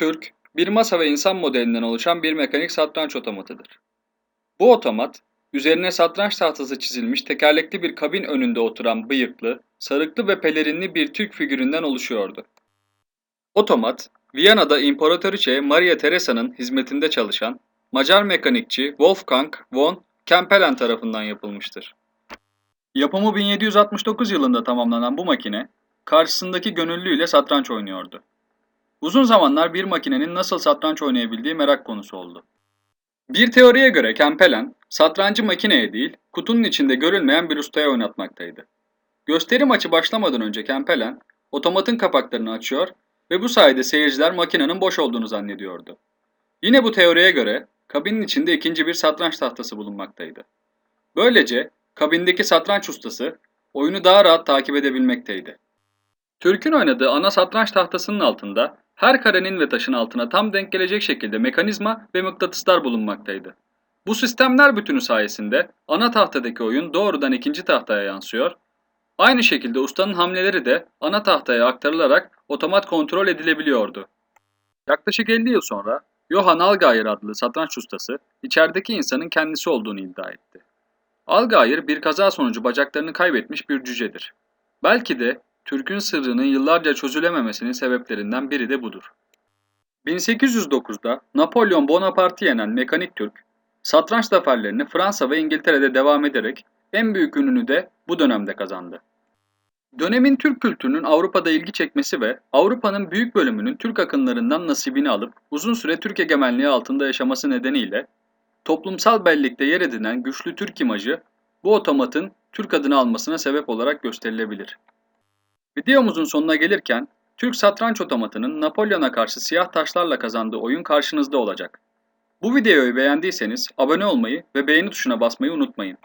Türk, bir masa ve insan modelinden oluşan bir mekanik satranç otomatıdır. Bu otomat, üzerine satranç tahtası çizilmiş tekerlekli bir kabin önünde oturan bıyıklı, sarıklı ve pelerinli bir Türk figüründen oluşuyordu. Otomat, Viyana'da İmparatoriçe Maria Teresa'nın hizmetinde çalışan Macar mekanikçi Wolfgang von Kempelen tarafından yapılmıştır. Yapımı 1769 yılında tamamlanan bu makine, karşısındaki gönüllüyle satranç oynuyordu. Uzun zamanlar bir makinenin nasıl satranç oynayabildiği merak konusu oldu. Bir teoriye göre Kempelen, satrancı makineye değil, kutunun içinde görülmeyen bir ustaya oynatmaktaydı. Gösteri maçı başlamadan önce Kempelen, otomatın kapaklarını açıyor ve bu sayede seyirciler makinenin boş olduğunu zannediyordu. Yine bu teoriye göre kabinin içinde ikinci bir satranç tahtası bulunmaktaydı. Böylece kabindeki satranç ustası oyunu daha rahat takip edebilmekteydi. Türk'ün oynadığı ana satranç tahtasının altında her karenin ve taşın altına tam denk gelecek şekilde mekanizma ve mıknatıslar bulunmaktaydı. Bu sistemler bütünü sayesinde ana tahtadaki oyun doğrudan ikinci tahtaya yansıyor. Aynı şekilde ustanın hamleleri de ana tahtaya aktarılarak otomat kontrol edilebiliyordu. Yaklaşık 50 yıl sonra Johann Algayer adlı satranç ustası içerideki insanın kendisi olduğunu iddia etti. Algayer bir kaza sonucu bacaklarını kaybetmiş bir cücedir. Belki de Türk'ün sırrının yıllarca çözülememesinin sebeplerinden biri de budur. 1809'da Napolyon Bonaparte'ı yenen Mekanik Türk, satranç zaferlerini Fransa ve İngiltere'de devam ederek en büyük ününü de bu dönemde kazandı. Dönemin Türk kültürünün Avrupa'da ilgi çekmesi ve Avrupa'nın büyük bölümünün Türk akınlarından nasibini alıp uzun süre Türk egemenliği altında yaşaması nedeniyle toplumsal bellekte yer edinen güçlü Türk imajı bu otomatın Türk adını almasına sebep olarak gösterilebilir. Videomuzun sonuna gelirken Türk satranç otomatının Napolyon'a karşı siyah taşlarla kazandığı oyun karşınızda olacak. Bu videoyu beğendiyseniz abone olmayı ve beğeni tuşuna basmayı unutmayın.